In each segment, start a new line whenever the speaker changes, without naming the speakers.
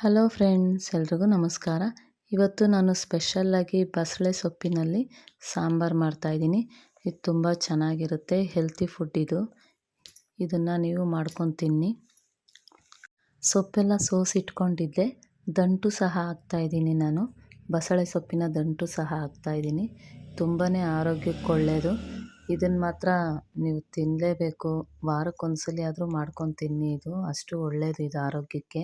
Hello friends, ಎಲ್ರಿಗೂ ನಮಸ್ಕಾರ. ಇವತ್ತು ನಾನು ಸ್ಪೆಷಲ್ಲಾಗಿ ಬಸಳೆ ಸೊಪ್ಪಿನಲ್ಲಿ ಸಾಂಬಾರು ಮಾಡ್ತಾಯಿದ್ದೀನಿ ಇದು ತುಂಬ ಚೆನ್ನಾಗಿರುತ್ತೆ, ಹೆಲ್ತಿ ಫುಡ್ ಇದು. ಇದನ್ನು ನೀವು ಮಾಡ್ಕೊಂಡು ತಿನ್ನಿ. ಸೊಪ್ಪೆಲ್ಲ ಸೋಸಿಟ್ಕೊಂಡಿದ್ದೆ ದಂಟು ಸಹ ಹಾಕ್ತಾಯಿದ್ದೀನಿ ನಾನು. ಬಸಳೆ ಸೊಪ್ಪಿನ ದಂಟು ಸಹ ಹಾಕ್ತಾಯಿದ್ದೀನಿ ತುಂಬಾ ಆರೋಗ್ಯಕ್ಕೆ ಒಳ್ಳೆಯದು ಇದನ್ನು ಮಾತ್ರ ನೀವು ತಿನ್ನಲೇಬೇಕು ವಾರಕ್ಕೊಂದ್ಸಲಿ ಆದರೂ ಮಾಡ್ಕೊಂಡು ತಿನ್ನಿ ಇದು. ಅಷ್ಟು ಒಳ್ಳೆಯದು ಇದು ಆರೋಗ್ಯಕ್ಕೆ.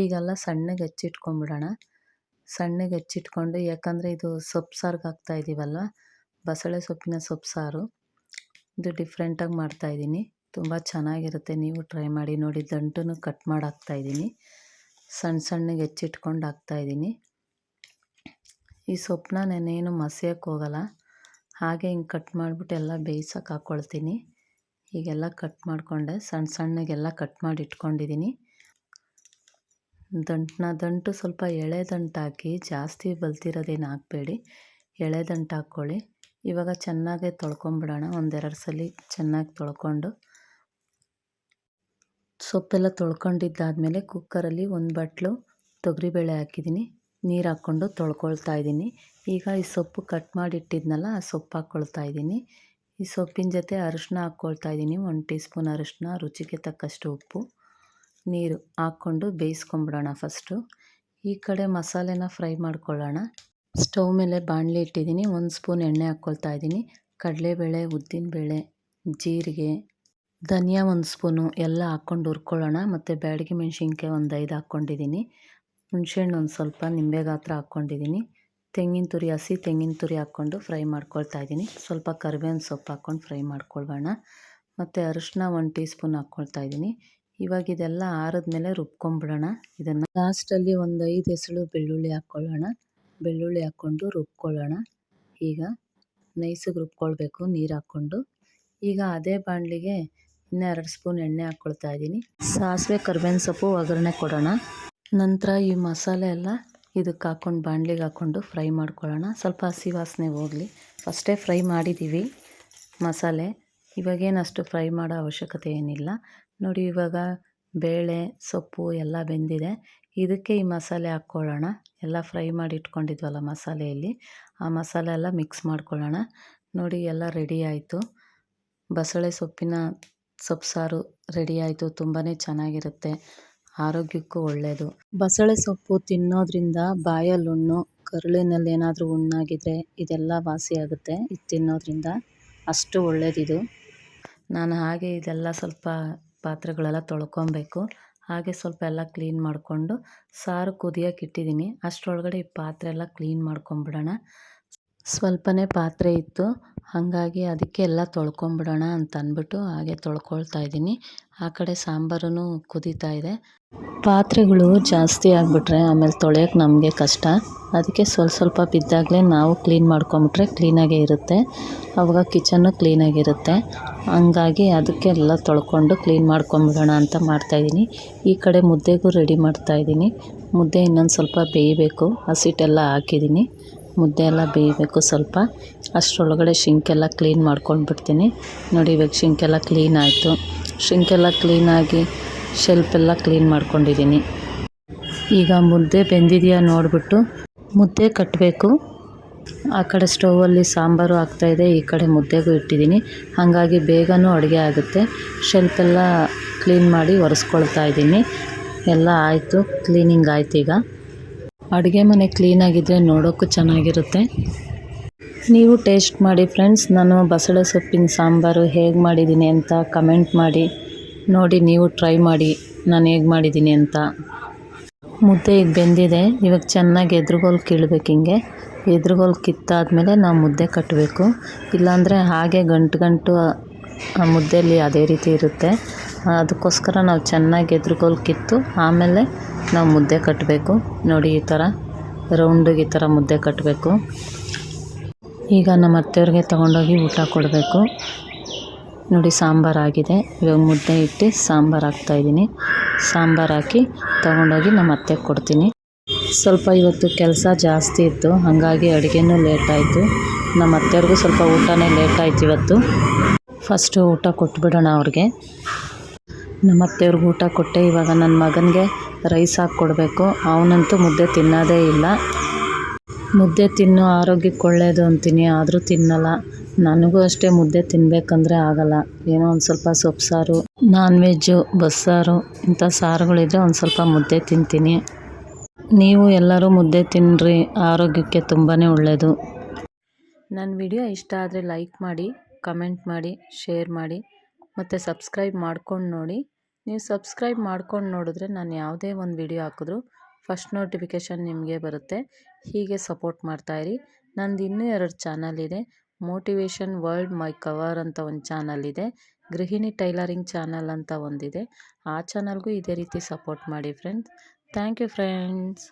ಈಗೆಲ್ಲ ಸಣ್ಣಗೆ ಹೆಚ್ಚಿಟ್ಕೊಂಡ್ಬಿಡೋಣ. ಸಣ್ಣಗೆ ಹೆಚ್ಚಿಟ್ಕೊಂಡು, ಯಾಕಂದರೆ ಇದು ಸೊಪ್ಪು ಸಾರಿಗೆ ಹಾಕ್ತಾ ಇದ್ದೀವಲ್ವ ಬಸಳೆ ಸೊಪ್ಪಿನ ಸೊಪ್ಪು ಸಾರು. ಇದು ಡಿಫ್ರೆಂಟಾಗಿ ಮಾಡ್ತಾಯಿದ್ದೀನಿ ತುಂಬ ಚೆನ್ನಾಗಿರುತ್ತೆ. ನೀವು ಟ್ರೈ ಮಾಡಿ ನೋಡಿ. ದಂಟನ್ನು ಕಟ್ ಮಾಡಿ ಹಾಕ್ತಾಯಿದ್ದೀನಿ ಸಣ್ಣ ಸಣ್ಣಗೆ ಹೆಚ್ಚಿಟ್ಕೊಂಡು ಹಾಕ್ತಾಯಿದ್ದೀನಿ ಈ ಸೊಪ್ಪನ್ನ ನಾನೇನು ಮಸಿಯೋಕ್ಕೆ ಹೋಗಲ್ಲ. ಹಾಗೆ ಹಿಂಗೆ ಕಟ್ ಮಾಡಿಬಿಟ್ಟು ಎಲ್ಲ ಬೇಯಿಸೋಕೆ ಹಾಕ್ಕೊಳ್ತೀನಿ ಹೀಗೆಲ್ಲ ಕಟ್ ಮಾಡಿಕೊಂಡೆ. ಸಣ್ಣ ಸಣ್ಣಗೆಲ್ಲ ಕಟ್ ಮಾಡಿ ಇಟ್ಕೊಂಡಿದ್ದೀನಿ ದಂಟನ್ನ ದಂಟು ಸ್ವಲ್ಪ ಎಳೆ ದಂಟು ಹಾಕಿ ಜಾಸ್ತಿ ಬಲ್ತಿರೋದೇನು ಹಾಕಬೇಡಿ. ಎಳೆ ದಂಟು ಹಾಕ್ಕೊಳ್ಳಿ. ಇವಾಗ ಚೆನ್ನಾಗೆ ತೊಳ್ಕೊಂಬಿಡೋಣ. ಒಂದೆರಡು ಸಲ ಚೆನ್ನಾಗಿ ತೊಳ್ಕೊಂಡು. ಸೊಪ್ಪೆಲ್ಲ ತೊಳ್ಕೊಂಡಿದ್ದಾದಮೇಲೆ ಕುಕ್ಕರಲ್ಲಿ ಒಂದು ಬಟ್ಲು ತೊಗರಿಬೇಳೆ ಹಾಕಿದ್ದೀನಿ ನೀರು ಹಾಕ್ಕೊಂಡು ತೊಳ್ಕೊಳ್ತಾ ಇದ್ದೀನಿ ಈಗ ಈ ಸೊಪ್ಪು ಕಟ್ ಮಾಡಿಟ್ಟಿದ್ನಲ್ಲ, ಆ ಸೊಪ್ಪು ಹಾಕ್ಕೊಳ್ತಾ ಇದ್ದೀನಿ. ಈ ಸೊಪ್ಪಿನ ಜೊತೆ ಅರಿಶಿನ ಹಾಕ್ಕೊಳ್ತಾ ಇದ್ದೀನಿ, ಒಂದು ಟೀ ಸ್ಪೂನ್ ಅರಿಶಿನ ರುಚಿಗೆ ತಕ್ಕಷ್ಟು ಉಪ್ಪು, ನೀರು ಹಾಕ್ಕೊಂಡು ಬೇಯಿಸ್ಕೊಂಬಿಡೋಣ ಫಸ್ಟು. ಈ ಕಡೆ ಮಸಾಲೆನ ಫ್ರೈ ಮಾಡ್ಕೊಳ್ಳೋಣ. ಸ್ಟವ್ ಮೇಲೆ ಬಾಣಲಿ ಇಟ್ಟಿದ್ದೀನಿ, ಒಂದು ಸ್ಪೂನ್ ಎಣ್ಣೆ ಹಾಕ್ಕೊಳ್ತಾ ಇದ್ದೀನಿ. ಕಡಲೆಬೇಳೆ, ಉದ್ದಿನಬೇಳೆ, ಜೀರಿಗೆ, ಧನಿಯಾ ಒಂದು ಸ್ಪೂನು, ಎಲ್ಲ ಹಾಕ್ಕೊಂಡು ಹುರ್ಕೊಳ್ಳೋಣ. ಮತ್ತು ಬ್ಯಾಡಗಿ ಮೆಣಸಿನ್ಕಾಯಿ ಒಂದು ಐದು ಹಾಕ್ಕೊಂಡಿದ್ದೀನಿ. ಹುಣಸೆಹಣ್ಣು ಒಂದು ಸ್ವಲ್ಪ ನಿಂಬೆ ಗಾತ್ರ ಹಾಕ್ಕೊಂಡಿದ್ದೀನಿ. ತೆಂಗಿನ ತುರಿ ಹಸಿ ತೆಂಗಿನ ತುರಿ ಹಾಕ್ಕೊಂಡು ಫ್ರೈ ಮಾಡ್ಕೊಳ್ತಾ ಇದ್ದೀನಿ. ಸ್ವಲ್ಪ ಕರಿಬೇವಿನ ಸೊಪ್ಪು ಹಾಕ್ಕೊಂಡು ಫ್ರೈ ಮಾಡ್ಕೊಳ್ಬೋಣ ಮತ್ತು ಅರಿಶಿನ ಒಂದು ಟೀ ಸ್ಪೂನ್ ಹಾಕ್ಕೊಳ್ತಾ ಇದ್ದೀನಿ. ಇವಾಗ ಇದೆಲ್ಲ ಆರಿದ್ಮೇಲೆ ರುಬ್ಕೊಂಬಿಡೋಣ. ಇದನ್ನು ಲಾಸ್ಟಲ್ಲಿ ಒಂದು ಐದು ಹೆಸಳು ಬೆಳ್ಳುಳ್ಳಿ ಹಾಕ್ಕೊಳ್ಳೋಣ. ಬೆಳ್ಳುಳ್ಳಿ ಹಾಕ್ಕೊಂಡು ರುಬ್ಕೊಳ್ಳೋಣ. ಈಗ ನೈಸಿಗೆ ರುಬ್ಕೊಳ್ಬೇಕು ನೀರು ಹಾಕ್ಕೊಂಡು. ಈಗ ಅದೇ ಬಾಣಲಿಗೆ ಇನ್ನೂ ಎರಡು ಸ್ಪೂನ್ ಎಣ್ಣೆ ಹಾಕ್ಕೊಳ್ತಾ ಇದ್ದೀನಿ. ಸಾಸಿವೆ, ಕರ್ಬೇವಿನ ಸೊಪ್ಪು ಒಗ್ಗರಣೆ ಕೊಡೋಣ. ನಂತರ ಈ ಮಸಾಲೆ ಎಲ್ಲ ಇದಕ್ಕೆ ಹಾಕ್ಕೊಂಡು ಬಾಣ್ಲಿಗೆ ಹಾಕ್ಕೊಂಡು ಫ್ರೈ ಮಾಡ್ಕೊಳ್ಳೋಣ. ಸ್ವಲ್ಪ ಹಸಿ ವಾಸನೆ ಹೋಗಲಿ. ಫಸ್ಟೇ ಫ್ರೈ ಮಾಡಿದ್ದೀವಿ ಮಸಾಲೆ. ಇವಾಗೇನು ಅಷ್ಟು ಫ್ರೈ ಮಾಡೋ ಅವಶ್ಯಕತೆ ಏನಿಲ್ಲ. ನೋಡಿ, ಇವಾಗ ಬೇಳೆ, ಸೊಪ್ಪು ಎಲ್ಲ ಬೆಂದಿದೆ. ಇದಕ್ಕೆ ಈ ಮಸಾಲೆ ಹಾಕ್ಕೊಳ್ಳೋಣ. ಎಲ್ಲ ಫ್ರೈ ಮಾಡಿ ಇಟ್ಕೊಂಡಿದ್ವಲ್ಲ ಮಸಾಲೆಯಲ್ಲಿ. ಆ ಮಸಾಲೆ ಎಲ್ಲ ಮಿಕ್ಸ್ ಮಾಡ್ಕೊಳ್ಳೋಣ. ನೋಡಿ, ಎಲ್ಲ ರೆಡಿ ಆಯಿತು. ಬಸಳೆ ಸೊಪ್ಪಿನ ಸೊಪ್ಪು ಸಾರು ರೆಡಿ ಆಯಿತು. ತುಂಬಾ ಚೆನ್ನಾಗಿರುತ್ತೆ. ಆರೋಗ್ಯಕ್ಕೂ ಒಳ್ಳೆಯದು ಬಸಳೆ ಸೊಪ್ಪು ತಿನ್ನೋದ್ರಿಂದ ಬಾಯಲ್ಲಿ ಹುಣ್ಣು ಕರುಳಿನಲ್ಲಿ ಏನಾದರೂ ಹುಣ್ಣಾಗಿದ್ರೆ ಇದೆಲ್ಲ ವಾಸಿಯಾಗುತ್ತೆ. ಇದು ತಿನ್ನೋದ್ರಿಂದ ಅಷ್ಟು ಒಳ್ಳೆಯದಿದು ನಾನು ಹಾಗೆ ಇದೆಲ್ಲ ಸ್ವಲ್ಪ ಪಾತ್ರೆಗಳೆಲ್ಲ ತೊಳ್ಕೊಬೇಕು. ಹಾಗೆ ಸ್ವಲ್ಪ ಎಲ್ಲ ಕ್ಲೀನ್ ಮಾಡಿಕೊಂಡು ಸಾರು ಕುದಿಯೋಕೆ ಇಟ್ಟಿದ್ದೀನಿ. ಅಷ್ಟರೊಳಗಡೆ ಈ ಪಾತ್ರೆ ಎಲ್ಲ ಕ್ಲೀನ್ ಮಾಡ್ಕೊಂಬಿಡೋಣ. ಸ್ವಲ್ಪನೇ ಪಾತ್ರೆ ಇತ್ತು. ಹಾಗಾಗಿ ಅದಕ್ಕೆ ಎಲ್ಲ ತೊಳ್ಕೊಂಬಿಡೋಣ ಅಂತ ಅಂದ್ಬಿಟ್ಟು ಹಾಗೆ ತೊಳ್ಕೊಳ್ತಾ ಇದ್ದೀನಿ. ಆ ಕಡೆ ಸಾಂಬಾರು ಕುದೀತಾ ಇದೆ. ಪಾತ್ರೆಗಳು ಜಾಸ್ತಿ ಆಗಿಬಿಟ್ರೆ ಆಮೇಲೆ ತೊಳೆಯೋಕ್ಕೆ ನಮಗೆ ಕಷ್ಟ. ಅದಕ್ಕೆ ಸ್ವಲ್ಪ ಸ್ವಲ್ಪ ಬಿದ್ದಾಗಲೇ ನಾವು ಕ್ಲೀನ್ ಮಾಡ್ಕೊಂಬಿಟ್ರೆ ಕ್ಲೀನಾಗೇ ಇರುತ್ತೆ. ಆವಾಗ ಕಿಚನ್ನು ಕ್ಲೀನಾಗಿರುತ್ತೆ ಹಂಗಾಗಿ ಅದಕ್ಕೆಲ್ಲ ತೊಳ್ಕೊಂಡು ಕ್ಲೀನ್ ಮಾಡ್ಕೊಂಬಿಡೋಣ ಅಂತ ಮಾಡ್ತಾಯಿದ್ದೀನಿ ಈ ಕಡೆ ಮುದ್ದೆಗೂ ರೆಡಿ ಮಾಡ್ತಾಯಿದ್ದೀನಿ ಮುದ್ದೆ ಇನ್ನೊಂದು ಸ್ವಲ್ಪ ಬೇಯಬೇಕು. ಹಸಿಟ್ಟೆಲ್ಲ ಹಾಕಿದ್ದೀನಿ. ಮುದ್ದೆ ಎಲ್ಲ ಬೇಯಬೇಕು ಸ್ವಲ್ಪ. ಅಷ್ಟರೊಳಗಡೆ ಶಿಂಕೆಲ್ಲ ಕ್ಲೀನ್ ಮಾಡ್ಕೊಂಡ್ಬಿಡ್ತೀನಿ. ನೋಡಿ, ಇವಾಗ ಶಿಂಕೆಲ್ಲ ಕ್ಲೀನ್ ಆಯಿತು. ಶಿಂಕೆಲ್ಲ ಕ್ಲೀನಾಗಿ ಶೆಲ್ಫೆಲ್ಲ ಕ್ಲೀನ್ ಮಾಡ್ಕೊಂಡಿದ್ದೀನಿ. ಈಗ ಮುದ್ದೆ ಬೆಂದಿದೆಯಾ ನೋಡಿಬಿಟ್ಟು ಮುದ್ದೆ ಕಟ್ಟಬೇಕು ಆ ಕಡೆ ಸ್ಟೌವಲ್ಲಿ ಸಾಂಬಾರು ಆಗ್ತಾಯಿದೆ ಈ ಕಡೆ ಮುದ್ದೆಗೂ ಇಟ್ಟಿದ್ದೀನಿ. ಹಾಗಾಗಿ ಬೇಗನೂ ಅಡುಗೆ ಆಗುತ್ತೆ. ಶೆಲ್ಫೆಲ್ಲ ಕ್ಲೀನ್ ಮಾಡಿ ಒರೆಸ್ಕೊಳ್ತಾ ಇದ್ದೀನಿ. ಎಲ್ಲ ಆಯಿತು ಕ್ಲೀನಿಂಗ್ ಆಯ್ತು ಈಗ. ಅಡುಗೆ ಮನೆ ಕ್ಲೀನಾಗಿದ್ದರೆ ನೋಡೋಕ್ಕೂ ಚೆನ್ನಾಗಿರುತ್ತೆ. ನೀವು ಟೇಸ್ಟ್ ಮಾಡಿ ಫ್ರೆಂಡ್ಸ್ ನಾನು ಬಸಳೆ ಸೊಪ್ಪಿನ ಸಾಂಬಾರು ಹೇಗೆ ಮಾಡಿದ್ದೀನಿ ಅಂತ ಕಮೆಂಟ್ ಮಾಡಿ. ನೋಡಿ, ನೀವು ಟ್ರೈ ಮಾಡಿ, ನಾನು ಹೇಗೆ ಮಾಡಿದ್ದೀನಿ ಅಂತ. ಮುದ್ದೆ ಈಗ ಬೆಂದಿದೆ, ಇವಾಗ ಚೆನ್ನಾಗಿ ಎದುರುಗೋಲು ಕೀಳ್ಬೇಕು ಹಿಂಗೆ. ಎದುರುಗೋಲು ಕಿತ್ತಾದಮೇಲೆ ನಾವು ಮುದ್ದೆ ಕಟ್ಟಬೇಕು ಇಲ್ಲಾಂದರೆ ಹಾಗೆ ಗಂಟು ಗಂಟು ಆ ಮುದ್ದೆಯಲ್ಲಿ ಅದೇ ರೀತಿ ಇರುತ್ತೆ. ಅದಕ್ಕೋಸ್ಕರ ನಾವು ಚೆನ್ನಾಗಿ ಎದುರುಗೋಲು ಕಿತ್ತು, ಆಮೇಲೆ ನಾವು ಮುದ್ದೆ ಕಟ್ಟಬೇಕು ನೋಡಿ ಈ ಥರ ರೌಂಡಿಗೆ ಈ ಥರ ಮುದ್ದೆ ಕಟ್ಟಬೇಕು ಈಗ ನಮ್ಮ ಅತ್ತೆಯವ್ರಿಗೆ ತೊಗೊಂಡೋಗಿ ಊಟ ಕೊಡಬೇಕು. ನೋಡಿ ಸಾಂಬಾರಾಗಿದೆ ಇವಾಗ ಮುದ್ದೆ ಇಟ್ಟು ಸಾಂಬಾರು ಹಾಕ್ತಾಯಿದ್ದೀನಿ ಸಾಂಬಾರು ಹಾಕಿ ತೊಗೊಂಡೋಗಿ ನಮ್ಮ ಅತ್ತೆಗೆ ಕೊಡ್ತೀನಿ. ಸ್ವಲ್ಪ ಇವತ್ತು ಕೆಲಸ ಜಾಸ್ತಿ ಇತ್ತು, ಹಾಗಾಗಿ ಅಡುಗೆನೂ ಲೇಟಾಯಿತು ನಮ್ಮ ಅತ್ತೆಯವ್ರಿಗೂ ಸ್ವಲ್ಪ ಊಟನೇ ಲೇಟಾಯಿತು ಇವತ್ತು. ಫಸ್ಟು ಊಟ ಕೊಟ್ಬಿಡೋಣ ಅವ್ರಿಗೆ. ನಮ್ಮ ಅತ್ತೆಯವ್ರಿಗೂ ಊಟ ಕೊಟ್ಟೆ. ಇವಾಗ ನನ್ನ ಮಗನಿಗೆ ರೈಸ್ ಹಾಕಿ ಕೊಡಬೇಕು ಅವನಂತೂ ಮುದ್ದೆ ತಿನ್ನೋದೇ ಇಲ್ಲ. ಮುದ್ದೆ ತಿನ್ನು ಆರೋಗ್ಯಕ್ಕೆ ಒಳ್ಳೆಯದು ಅಂತೀನಿ, ಆದರೂ ತಿನ್ನಲ್ಲ. ನನಗೂ ಅಷ್ಟೇ ಮುದ್ದೆ ತಿನ್ನಬೇಕಂದ್ರೆ ಆಗಲ್ಲ. ಏನೋ ಒಂದು ಸ್ವಲ್ಪ ಸೊಪ್ಪು ಸಾರು ನಾನ್ ವೆಜ್ಜು ಬಸ್ಸಾರು ಇಂಥ ಸಾರುಗಳಿದ್ರೆ ಒಂದು ಸ್ವಲ್ಪ ಮುದ್ದೆ ತಿಂತೀನಿ. ನೀವು ಎಲ್ಲರೂ ಮುದ್ದೆ ತಿನ್ನಿರಿ ಆರೋಗ್ಯಕ್ಕೆ ತುಂಬಾ ಒಳ್ಳೆಯದು ನನ್ನ ವಿಡಿಯೋ ಇಷ್ಟ ಆದರೆ ಲೈಕ್ ಮಾಡಿ, ಕಮೆಂಟ್ ಮಾಡಿ, ಶೇರ್ ಮಾಡಿ, ಮತ್ತು ಸಬ್ಸ್ಕ್ರೈಬ್ ಮಾಡ್ಕೊಂಡು ನೋಡಿ. ನೀವು ಸಬ್ಸ್ಕ್ರೈಬ್ ಮಾಡ್ಕೊಂಡು ನೋಡಿದ್ರೆ ನಾನು ಯಾವುದೇ ಒಂದು ವಿಡಿಯೋ ಹಾಕಿದ್ರು ಫಸ್ಟ್ ನೋಟಿಫಿಕೇಷನ್ ನಿಮಗೆ ಬರುತ್ತೆ. ಹೀಗೆ ಸಪೋರ್ಟ್ ಮಾಡ್ತಾಯಿರಿ ನಂದು ಇನ್ನೂ ಎರಡು ಚಾನಲ್ ಇದೆ. ಮೋಟಿವೇಶನ್ ವರ್ಲ್ಡ್ ಮೈ ಕವರ್ ಅಂತ ಒಂದು ಚಾನಲ್ ಇದೆ. ಗೃಹಿಣಿ ಟೈಲರಿಂಗ್ ಚಾನಲ್ ಅಂತ ಒಂದಿದೆ. ಆ ಚಾನಲ್ಗೂ ಇದೇ ರೀತಿ ಸಪೋರ್ಟ್ ಮಾಡಿ ಫ್ರೆಂಡ್ಸ್. Thank you friends.